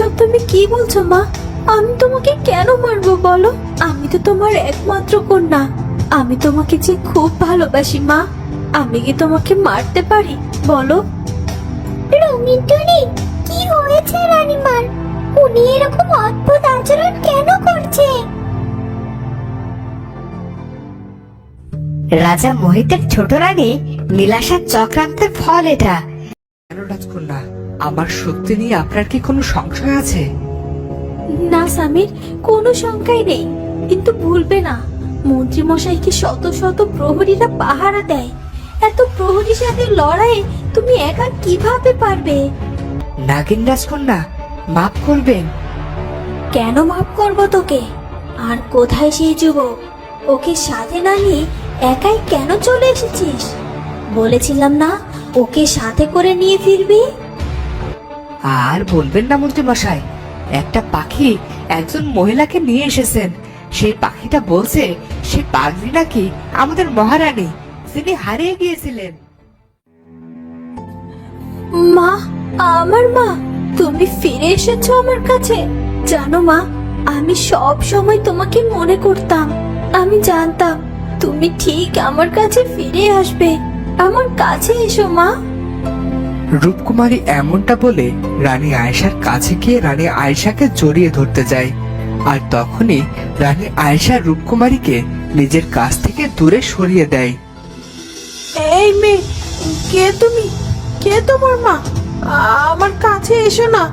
এসব তুমি কি বলছো মা? আমি তোমাকে কেন মারবো বলো? আমি তো তোমার একমাত্র কন্যা। আমি তোমাকে যে খুব ভালোবাসি মা। আমি কি তোমাকে মারতে পারি বলো? রঙিন টুনি কি হয়েছে রানীমার? উনি এরকম অদ্ভুত আচরণ কেন করছে? রাজা মোহিতের ছোট রানী নীলাশার চক্রান্তের ফল এটা। কেন রাজকন্যা? আমার শক্তি নিয়ে আপনার কি কোনো সংশয় আছে? না সামির কোনো শঙ্কাই নেই। কিন্তু ভুলবে না। মন্ত্রী মশাইকে শত শত প্রহরীরা পাহারা দেয়? এত প্রহরীর সাথে লড়াইয়ে তুমি একা কীভাবে পারবে? নাগিন রাজকন্যা মাফ করবেন। কেন মাফ করব তোকে? আর কোথায় সেই যুবক? ওকে সাথে না নিয়ে একাই কেন চলে এসেছিস? বলেছিলাম না ওকে সাথে করে নিয়ে ফিরবি? আর বলবেন না মন্ত্রী মশাই একটা পাখি একজন মহিলাকে নিয়ে এসেছেন। সেই পাখিটা বলছে, সে পাগলি নাকি আমাদের মহারানী তিনি হারিয়ে গিয়েছিলেন। মা, আমার মা, তুমি ফিরে এসেছ আমার কাছে। জানো মা, আমি সব সময় তোমাকে মনে করতাম। আমি জানতাম তুমি ঠিক আমার কাছে ফিরে আসবে। আমার কাছে এসো মা। রূপকুমারী এমনটা বলে রানী আয়েশার কাছে গিয়ে রানী আয়েশাকে জড়িয়ে ধরতে যায়। আর তখনই রানী আয়েশা রূপকুমারীকে নিজের কাছ থেকে দূরে সরিয়ে দেয়। এই মেয়ে কে তুমি? কে তোমার মা? আমার কাছে এসো না।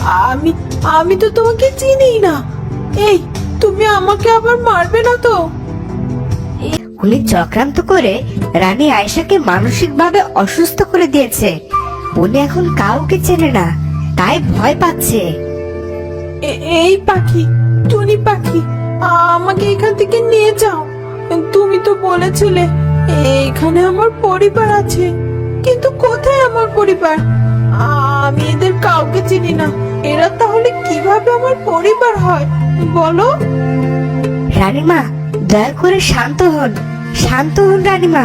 আমি আমি তো তোমাকে চিনি না। এই তুমি আমাকে আবার মারবে না তো? উনি চক্রান্ত করে রানী আয়েশাকে মানসিকভাবে অসুস্থ করে দিয়েছে। উনি এখন কাউকে চেনে না তাই ভয় পাচ্ছে। এই পাখি টুনি পাখি আমাকে এখান থেকে নিয়ে যাও। তুমি তো বলেছিলে এখানে আমার পরিবার আছে। কিন্তু কোথায় আমার পরিবার? আমি এদের কাউকে চিনি না। এরা তাহলে কীভাবে আমার পরিবার হয়? বলো। রানীমা দয়া করে শান্ত হন শান্ত হন রানীমা।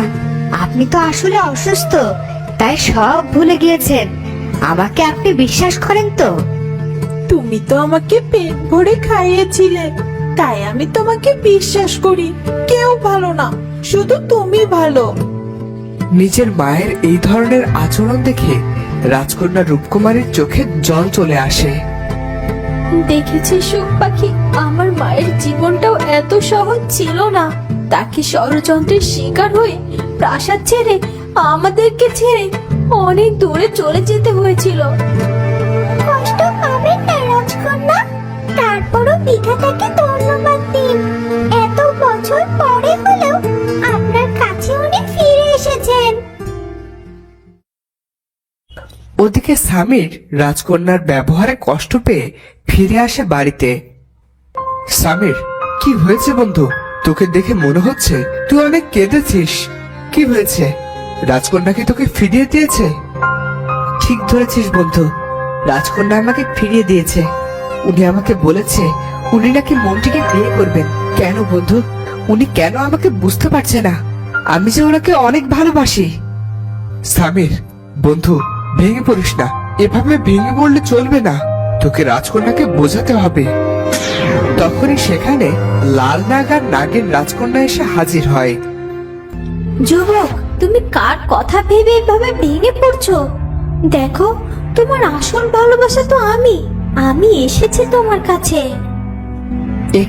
আপনি তো আসলে অসুস্থ তাই সব ভুলে গিয়েছেন। আমাকে আপনি বিশ্বাস করেন তো? তুমি তো আমাকে পেট ভরে খাইয়েছিলে। তাই আমি তোমাকে বিশ্বাস করি। কেউ ভালো না শুধু তুমি ভালো। নিজের মায়ের এই ধরনের আচরণ দেখে রাজকন্যা রূপকুমারীর চোখে জল চলে আসে। দেখেছি সুখ পাখি আমার মায়ের জীবনটাও এত সহজ ছিল না। তাকে ষড়যন্ত্রের শিকার হয়ে প্রাসাদ ছেড়ে আমাদেরকে ছেড়ে অনেক দূরে চলে যেতে হয়েছিল। কষ্ট পাবেন না রাজকন্যা। তারপরও বিধাতাকে ধন্যবাদ দিন। এত বছর পরে হলেও আপনার কাছে উনি ফিরে এসেছেন। ওদিকে স্বামীর রাজকন্যার ব্যবহারে কষ্ট পেয়ে ফিরে আসে বাড়িতে। সামির কি হয়েছে বন্ধু? তোকে দেখে মনে হচ্ছে তুই অনেক কেঁদেছিস। কি হয়েছে? রাজকন্যা কি তোকে ফিরিয়ে দিয়েছে? ঠিক ধরেছিস, বন্ধু। রাজকন্যা আমাকে ফিরিয়ে দিয়েছে। উনি আমাকে বলেছে, উনি নাকি মন্ত্রীকে বিয়ে করবেন। কেন, বন্ধু? উনি কেন আমাকে বুঝতে পারছে না? আমি যে ওনাকে অনেক ভালোবাসি। সামির, বন্ধু, ভেঙে পড়িস না। এভাবে ভেঙে পড়লে চলবে না। তোকে রাজকন্যাকে বোঝাতে হবে। তখনই সেখানে লাল নাগ আর নাগের রাজকন্যা এসে হাজির হয়। যুবক তুমি কার কথা ভেবে এভাবে ভেঙে পড়ছো? দেখো, তোমার আসল ভালোবাসা তো আমি। আমি এসেছি তোমার কাছে।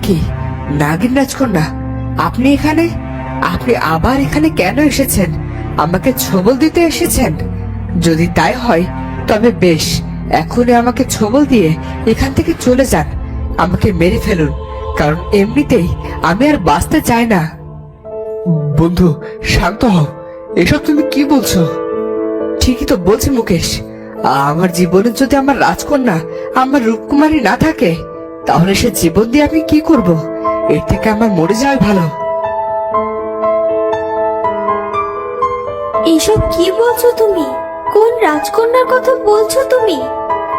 কি? নাগিন রাজকন্যা, আপনি এখানে? আপনি আবার এখানে কেন এসেছেন? আমাকে ছবল দিতে এসেছেন? যদি তাই হয়, তবে বেশ, এখনই আমাকে ছবল দিয়ে এখান থেকে চলে যান। আমাকে মেরে ফেলুন, কারণ এমনিতেই আমি আর বাঁচতে চাই না। বন্ধু, শান্ত হও। এসব তুমি কি বলছো? ঠিকই তো বলছি মুকেশ। আমার জীবনে যদি আমার রাজকন্যা আমার রূপকুমারী না থাকে তাহলে সে জীবন দিয়ে আমি কি করব? এর থেকে আমার মরে যাওয়াই ভালো। এসব কি বলছো তুমি? কোন রাজকন্যার কথা বলছো তুমি?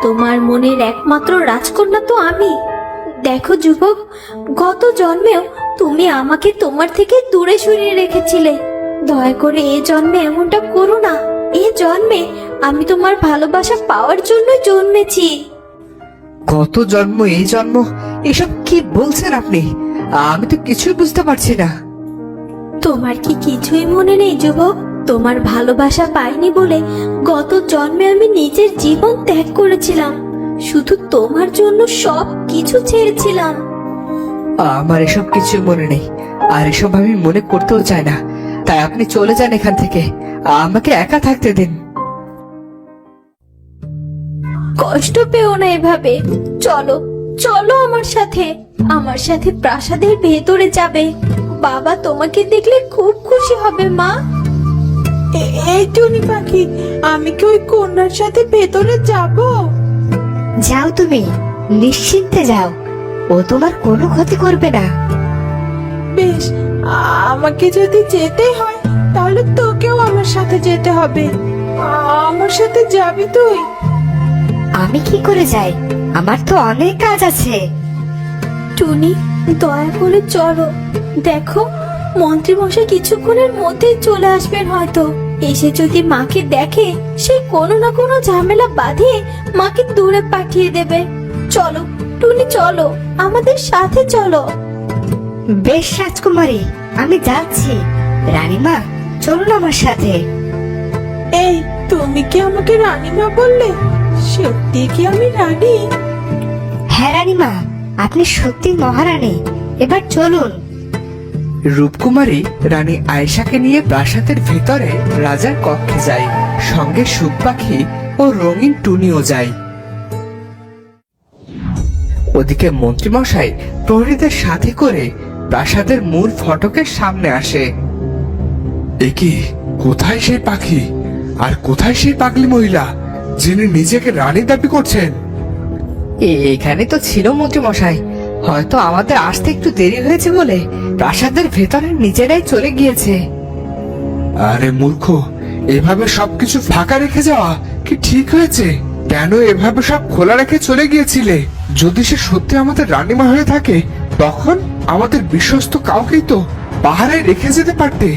তোমার মনের একমাত্র রাজকন্যা তো আমি। দেখো যুবক গত জন্মেও তুমি আমাকে তোমার থেকে দূরে সরিয়ে রেখেছিলে। দয়া করে এ জন্মে এমনটা করো না। এ জন্মে আমি তোমার ভালোবাসা পাওয়ার জন্য জন্মেছি। গত জন্ম এই জন্ম? এসব কি বলছেন আপনি? আমি তো কিছুই বুঝতে পারছি না। তোমার কি কিছুই মনে নেই যুবক? তোমার ভালোবাসা পাইনি বলে গত জন্মে আমি নিজের জীবন ত্যাগ করেছিলাম। শুধু তোমার জন্য সব কিছু ছেড়েছিলাম আমার এসব কিছু মনে নেই। আর এসব আমি মনে করতেও চাই না। তাই আপনি চলে যান এখান থেকে। আমাকে একা থাকতে দিন। কষ্ট পেও না এভাবে। চলো চলো আমার সাথে। আমার সাথে প্রাসাদের ভেতরে যাবে। বাবা তোমাকে দেখলে খুব খুশি হবে মা। এই টুনি পাখি আমি কি ওই কন্যার সাথে ভেতরে যাব? যাও তুমি নিশ্চিন্তে যাও। ও তোমার কোনো ক্ষতি করবে না। বেশ আমাকে যদি যেতে হয় তাহলে তোকেও আমার সাথে যেতে হবে। আমার সাথে যাবি তুই। আমি কি করে যাই? আমার তো অনেক কাজ আছে। টুনি দয়া করে চলো। দেখো মন্ত্রী মশাই কিছুক্ষণের মধ্যেই চলে আসবেন হয়তো। এসে যদি মাকে দেখে সে কোনো না কোনো ঝামেলা বাঁধিয়ে মাকে দূরে পাঠিয়ে দেবে। চলো টুনি চলো। আমাদের সাথে চলো। বেশ রাজকুমারী আমি যাচ্ছি। রানীমা চলুন আমার সাথে। এই তুমি কি আমাকে রানীমা বললে? সত্যি কি আমি রানী? হ্যাঁ রানীমা আপনি সত্যি মহারানী। এবার চলুন। রূপকুমারী রানী আয়েশাকে নিয়ে প্রাসাদের ভিতরে রাজার কক্ষে যায়। সঙ্গে সুখ পাখি ও রঙিন টুনিও যায়। ওদিকে মন্ত্রীমশাই প্রহরীদের সাথে করে প্রাসাদের মূল ফটকের সামনে আসে। একি কোথায় সেই পাখি? আর কোথায় সেই পাগলি মহিলা যিনি নিজেকে রানী দাবি করছেন? এখানে তো ছিল মন্ত্রীমশাই হয়তো আমাদের আসতে একটু দেরি হয়েছে বলে প্রাসাদের ভেতরে নিজেরাই চলে গিয়েছে। আরে মূর্খ এভাবে সবকিছু ফাঁকা রেখে যাওয়া কি ঠিক হয়েছে? কেন এভাবে সব খোলা রেখে চলে গিয়েছিলে? যদি সে সত্যি আমাদের রানীমা হয়ে থাকে তখন? আমাদের বিশ্বস্ত কাউকেই তো পাহাড়ে রেখে যেতে পারতে।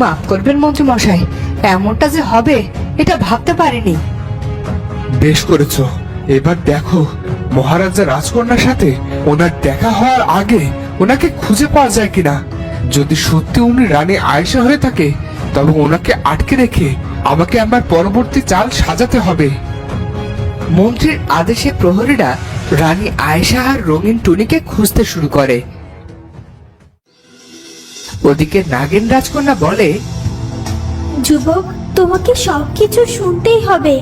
মাফ করবেন মন্ত্রীমশাই এমনটা যে হবে এটা ভাবতে পারিনি। বেশ করেছ। এবার দেখো মহারাজা রাজকন্যার সাথে ওনার দেখা হওয়ার আগে ওনাকে খুঁজে পাওয়া যায় কিনা। যদি সত্যি উনি রানী আয়েশা হয়ে থাকে তবে ওনাকে আটকে রেখে আমাকে আমার পরবর্তী চাল সাজাতে হবে। মন্ত্রীর আদেশে প্রহরীরা রানী আয়েশা আর রঙিন টুনিকে খুঁজতে শুরু করে। ওদিকে নাগেন রাজকন্যা বলে, যুবক, তোমাকে সবকিছু শুনতেই হবে।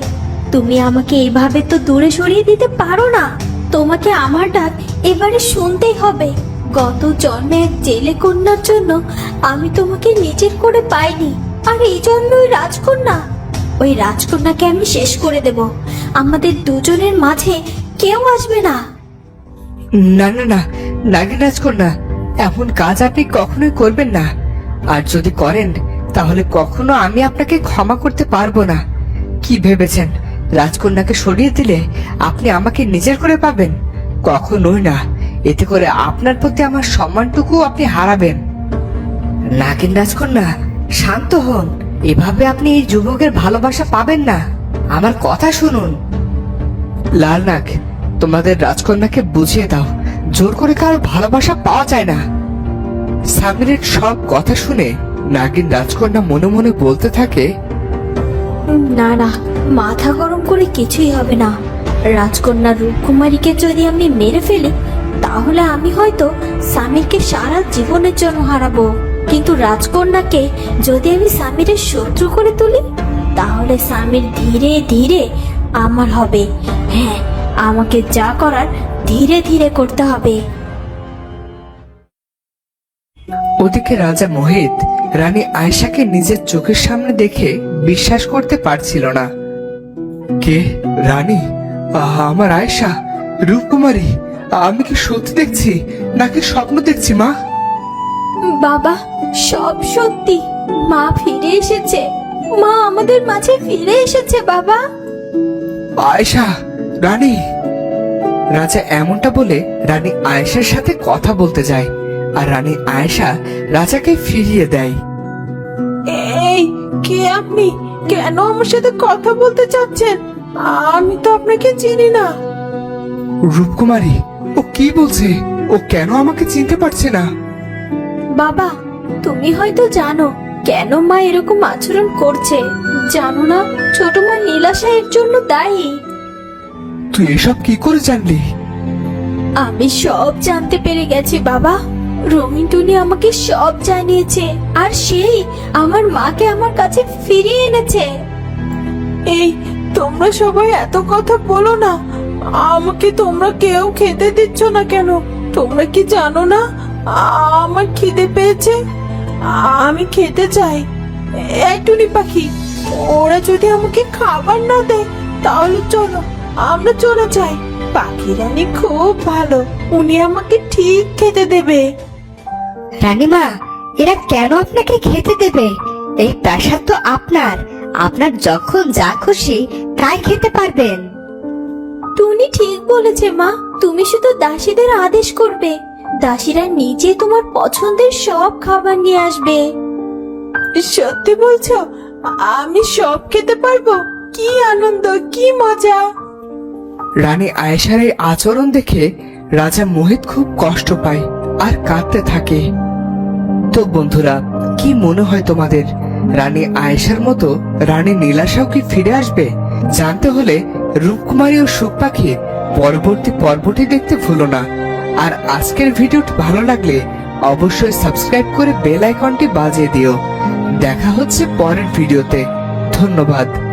তুমি আমাকে এভাবে তো দূরে সরিয়ে দিতে পারো না। তোমাকে আমার ডাক এবারে শুনতেই হবে। গত জন্মে এক জেলে কন্যার জন্য আমি তোমাকে নিজের করে পাইনি। আর এই জন্য ওই রাজকন্যা। ওই রাজকন্যাকে আমি শেষ করে দেব। আমাদের দুজনের মাঝে কেউ আসবে না। না না না নাগিন রাজকন্যা, এমন কাজ আপনি কখনোই করবেন না। আর যদি করেন, তাহলে কখনো আমি আপনাকে ক্ষমা করতে পারব না। কি ভেবেছেন? রাজকন্যাকে সরিয়ে দিলে আপনি আমাকে নিজের করে পাবেন? কখনোই না। এতে করে আপনার প্রতি আমার সম্মানটুকু আপনি হারাবেন। নাগিন রাজকন্যা, শান্ত হন। এভাবে আপনি এই যুবকের ভালোবাসা পাবেন না। আমার কথা শুনুন। লাল নাগ তোমাদের রাজকন্যাকে বুঝিয়ে দাও। জোর করে কারও ভালোবাসা পাওয়া যায় না। সামিরের সব কথা শুনে নাগিন রাজকন্যা মনে মনে বলতে থাকে, না না, মাথা গরম করে কিছুই হবে না। রাজকন্যা রূপকুমারীকে যদি আমি মেরে ফেলি, তাহলে আমি হয়তো স্বামীকে সারা জীবনের জন্য হারাবো। কিন্তু রাজকন্যাকে যদি আমি স্বামীরের শত্রু করে তুলি, তাহলে স্বামীর ধীরে ধীরে আমার হবে। হ্যাঁ আমাকে যা করার ধীরে ধীরে করতে হবে। ওদিকে রাজা মোহিত রানী আয়েশাকে নিজের চোখের সামনে দেখে বিশ্বাস করতে পারছিল না। কে রানী? আমার আয়েশা, রূপকুমারী, আমি কি সত্যি দেখছি নাকি স্বপ্ন দেখছি, মা? বাবা সব সত্যি। মা ফিরে এসেছে। মা আমাদের মাঝে ফিরে এসেছে বাবা। আয়েশা রানী। রাজা এমনটা বলে রানী আয়েশার সাথে কথা বলতে যায় আর রানী আয়েশা রাজাকে ফিরিয়ে দেয়। এই কে আপনি? কেন আমার সাথে কথা বলতে চাচ্ছেন? আমি তো আপনাকে চিনি না। রূপকুমারী ও কি বলছে? ও কেন আমাকে চিনতে পারছে না? বাবা তুমি হয়তো জানো কেন মা এরকম আচরণ করছে। জানো না ছোট মা নীলাশা এর জন্য দায়ী। তুই এসব কি করে জানলি? আমি সব জানতে পেরে গেছি বাবা। রঙিন টুনি আমাকে সব জানিয়েছে আর সেই আমার মাকে আমার কাছে ফিরিয়ে এনেছে। এই তোমরা সবাই এত কথা বলো না। আমাকে তোমরা কেউ খেতে দিচ্ছ না কেন? তোমরা কি জানো না? আমার খিদে পেয়েছে। আমি খেতে চাই। এই টুনি পাখি ওরা যদি আমাকে খাবার না দেয় তাহলে চলো আমরা চলে যাই। পাখি রানী খুব ভালো উনি আমাকে ঠিক খেতে দেবে। রানীমা এরা কেন আপনাকে খেতে দেবে? এই প্রাসাদ তো আপনার। আপনার যখন যা খুশি তাই খেতে পারবেন। টুনি ঠিক বলেছে মা। তুমি শুধু দাসীদের আদেশ করবে। দাসীরা নিজে তোমার পছন্দের সব খাবার নিয়ে আসবে। সত্যি বলছো? আমি সব খেতে পারব? কি আনন্দ কি মজা। রানী আয়েশার এই আচরণ দেখে রাজা মোহিত খুব কষ্ট পায় আর কাঁদতে থাকে। তো বন্ধুরা কি মনে হয় তোমাদের? রানী আয়েশার মতো রানী নীলাশাও কি ফিরে আসবে? জানতে হলে রূপকুমারী ও সুখ পাখির পরবর্তী পর্বটি দেখতে ভুলো না। আর আজকের ভিডিওটি ভালো লাগলে অবশ্যই সাবস্ক্রাইব করে বেল আইকনটি বাজিয়ে দিও। দেখা হচ্ছে পরের ভিডিওতে। ধন্যবাদ।